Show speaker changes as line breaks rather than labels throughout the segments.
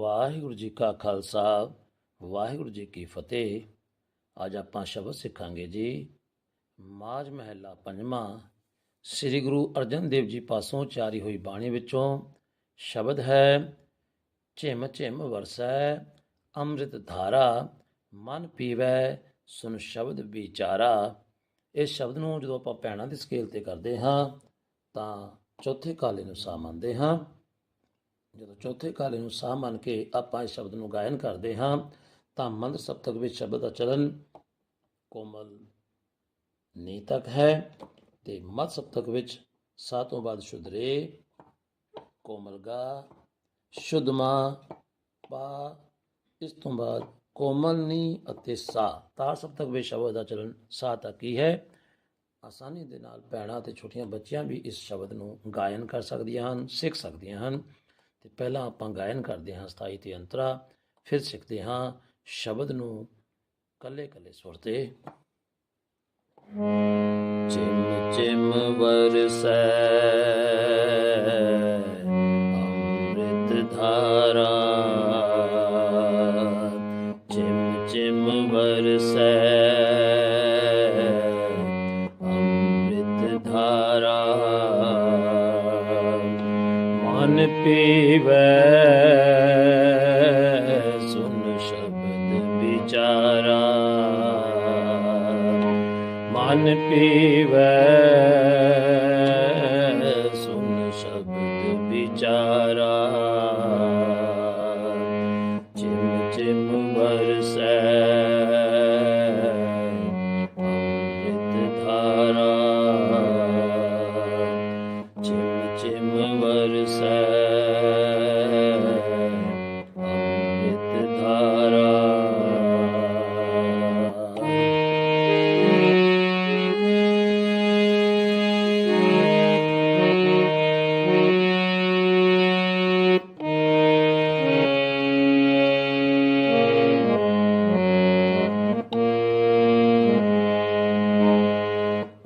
ਵਾਹਿਗੁਰੂ ਜੀ ਕਾ ਖਾਲਸਾ, ਵਾਹਿਗੁਰੂ ਜੀ ਕੀ ਫਤਿਹ। ਅੱਜ ਆਪਾਂ ਸ਼ਬਦ ਸਿੱਖਾਂਗੇ ਜੀ, ਮਾਝ ਮਹਿਲਾ ਪੰਜਵਾਂ। ਸ੍ਰੀ ਗੁਰੂ ਅਰਜਨ ਦੇਵ ਜੀ ਪਾਸੋਂ ਚਾਰੀ ਹੋਈ ਬਾਣੀ ਵਿੱਚੋਂ ਸ਼ਬਦ ਹੈ, ਝਿਮ ਝਿਮ ਵਰਸੈ, ਅੰਮ੍ਰਿਤ ਧਾਰਾ, ਮਨ ਪੀਵੈ, ਸੁਨ ਸ਼ਬਦ ਵਿਚਾਰਾ। ਇਸ ਸ਼ਬਦ ਨੂੰ ਜਦੋਂ ਆਪਾਂ ਪੈਣਾ ਦੇ ਸਕੇਲ ਤੇ ਕਰਦੇ ਹਾਂ, ਤਾਂ ਚੌਥੇ ਕਾਲੇ ਨੂੰ ਸਾ ਮੰਨਦੇ ਹਾਂ। ਜਦੋਂ ਚੌਥੇ ਕਾਲੇ ਨੂੰ ਸਾਹ ਮੰਨ ਕੇ ਆਪਾਂ ਇਸ ਸ਼ਬਦ ਨੂੰ ਗਾਇਨ ਕਰਦੇ ਹਾਂ, ਤਾਂ ਮੰਦ ਸਪਤਕ ਵਿੱਚ ਸ਼ਬਦ ਦਾ ਚਲਨ ਕੋਮਲ ਨੀ ਤੱਕ ਹੈ ਤੇ ਮਦ ਸਪਤਕ ਵਿੱਚ ਸਾ ਤੋਂ ਬਾਅਦ ਸ਼ੁੱਧ ਸ਼ੁਦਰੇ ਕੋਮਲ ਗਾ ਸ਼ੁੱਧਮਾ ਪਾ, ਇਸ ਤੋਂ ਬਾਅਦ ਕੋਮਲ ਨੀ ਅਤੇ ਸਾ ਤਾਰ ਸਪਤਕ ਵਿੱਚ ਸ਼ਬਦ ਦਾ ਚਲਨ ਸਾ ਤੱਕ ਹੀ ਹੈ। ਆਸਾਨੀ ਦੇ ਨਾਲ ਭੈਣਾਂ ਤੇ ਛੋਟੀਆਂ ਬੱਚੀਆਂ ਵੀ ਇਸ ਸ਼ਬਦ ਨੂੰ ਗਾਇਨ ਕਰ ਸਕਦੀਆਂ ਹਨ, ਸਿੱਖ ਸਕਦੀਆਂ ਹਨ। ਤੇ ਪਹਿਲਾਂ ਆਪਾਂ ਗਾਇਨ ਕਰਦੇ ਹਾਂ ਸਥਾਈ ਤੇ ਅੰਤਰਾ, ਫਿਰ ਸਿੱਖਦੇ ਹਾਂ ਸ਼ਬਦ ਨੂੰ ਕੱਲੇ ਕੱਲੇ ਸੁਰ ਤੇ। ਚਿਮ ਚਿਮ ਵਰਸੈ, ਅੰਮ੍ਰਿਤ ਧਾਰਾ। ਚਿਮ ਚਿਮ ਵਰਸੈ, ਅੰਮ੍ਰਿਤ ਧਾਰਾ। ਮਨ ਪੀਵੈ ਸੁਨ ਸ਼ਬਦ ਵਿਚਾਰਾ। ਮਨ ਪੀਵੈ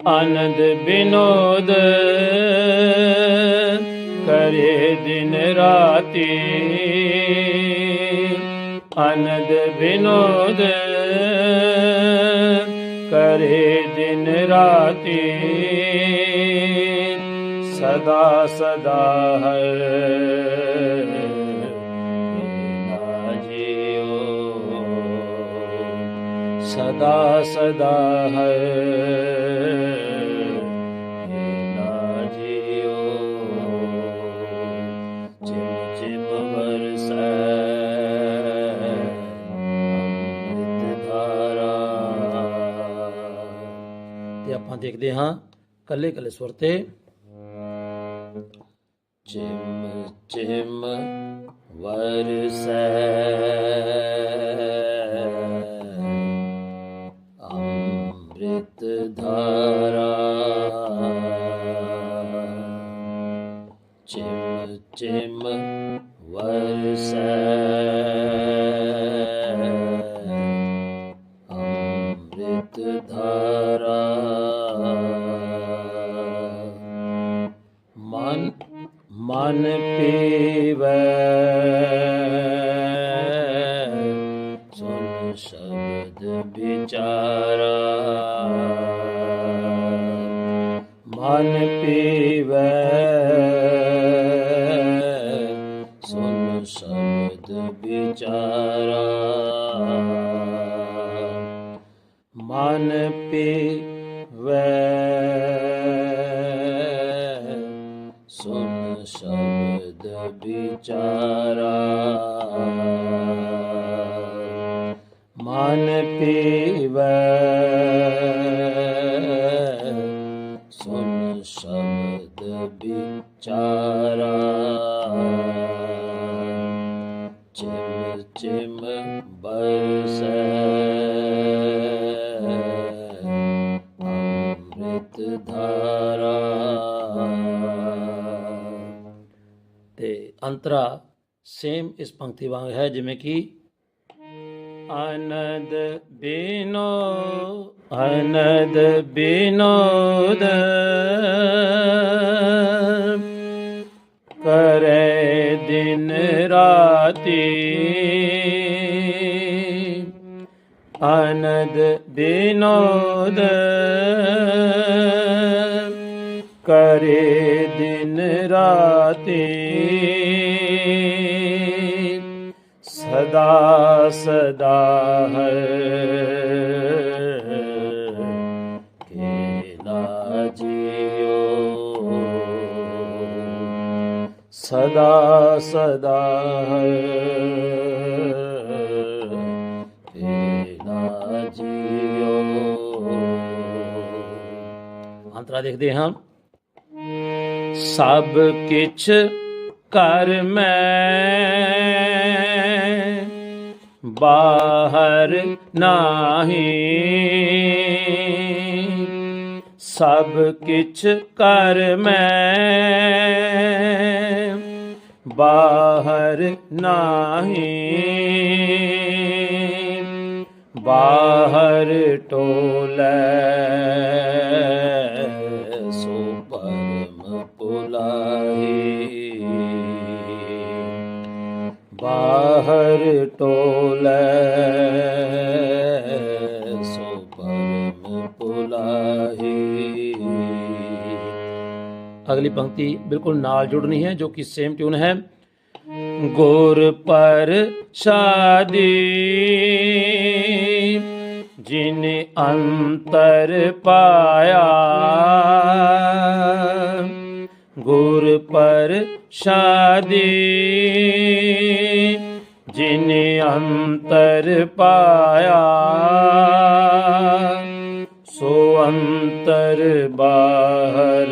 ਆਨੰਦ ਬਿਨੋਦ ਕਰੇ ਦਿਨ ਰਾਤੀ। ਆਨੰਦ ਬਿਨੋਦ ਕਰੇ ਦਿਨ ਰਾਤੀ। ਸਦਾ ਸਦਾ ਹਰ ਸਦਾ ਸਦਾ ਹੈ ਤੇ ਆਪਾਂ ਦੇਖਦੇ ਹਾਂ ਕੱਲੇ ਕੱਲੇ ਸੁਰ ਤੇ। ਚਿਮ ਚਿਮ ਵਰਸੈ। ਸ਼ਬਦ ਵਿਚਾਰਾ ਮਨ ਪੀਵੈ ਸੁਨ ਸ਼ਬਦ ਵਿਚਾਰਾ ਮਨ ਪੀਵੈ ਸੁਨ ਸ਼ਬਦ ਵਿਚਾਰਾ ਮਨ ਪੀਵੈ। ਸੁਨ ਸ਼ਬਦ ਵਿਚਾਰਾ। ਚਿਮ ਚਿਮ ਬਰਸੈ ਅੰਮ੍ਰਿਤ ਧਾਰਾ। ਤੇ ਅੰਤਰਾ ਸੇਮ ਇਸ ਪੰਕਤੀ ਵਾਂਗ ਹੈ, ਜਿਵੇਂ ਕਿ ਅਨਦ ਬਿਨੋ ਅਨਦ ਬਿਨੋਦ ਕਰੇ ਦਿਨ ਰਾਤੀ। ਅਨਦ ਬਿਨੋਦ ਕਰੇ ਦਿਨ ਰਾਤੀ। ਸਦਾ ਸਦਾ ਹਰ ਨਾ ਜਿਓ ਸਦਾ ਸਦਾ ਕੇ ਨਾ ਜੀਓ ਅੰਤਰਾ ਦੇਖਦੇ ਹਾਂ। ਸਭ ਕਿਛ ਕਰ ਮੈਂ। ਬਾਹਰ ਨਾਹੀ। ਸਭ ਕਿਛ ਕਰ ਮੈਂ, ਬਾਹਰ ਨਾਹੀ। ਬਾਹਰ ਟੋਲੇ, ਸੋ ਪਰਮ ਪੁਲਾਹੀ। ਬਾਹਰ ਟੋਲੇ। ਸੋ ਪਰਮ ਪੁਲਾਹੀ ਅਗਲੀ ਪੰਕਤੀ ਬਿਲਕੁਲ ਨਾਲ ਜੁੜਨੀ ਹੈ ਜੋ ਕਿ ਸੇਮ ਟਿਊਨ ਹੈ ਗੁਰ ਪਰ ਸ਼ਾਦੀ ਜਿਨ ਅੰਤਰ ਪਾਇਆ ਗੁਰ ਪਰ ਸ਼ਾਦੀ ਜਿਨ ਅੰਤਰ ਪਾਇਆ, ਸੋ ਅੰਤਰ ਬਾਹਰ,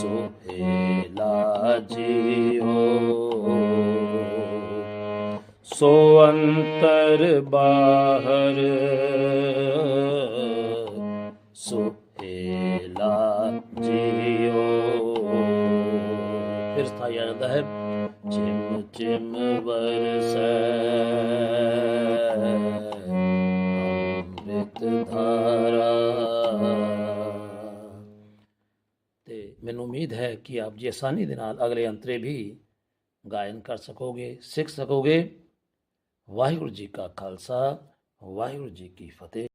ਸੋ ਹੇਲਾ ਜੀਓ ਸੋ ਅੰਤਰ ਬਾਹਰ, ਸੋ ਹੇਲਾ ਜੀਓ ਫਿਰ ਸਥਾਈ ਜਾਂਦਾ ਹੈ। ਚਿਮ ਚਿਮ ਵਰਸੈ। ਅੰਮ੍ਰਿਤ ਧਾਰਾ। ਤੇ ਮੈਨੂੰ ਉਮੀਦ ਹੈ ਕਿ ਆਪ ਜੀ ਆਸਾਨੀ ਦੇ ਨਾਲ ਅਗਲੇ ਅੰਤਰੇ ਵੀ ਗਾਇਨ ਕਰ ਸਕੋਗੇ, ਸਿੱਖ ਸਕੋਗੇ। ਵਾਹਿਗੁਰੂ ਜੀ ਕਾ ਖਾਲਸਾ, ਵਾਹਿਗੁਰੂ ਜੀ ਕੀ ਫਤਿਹ।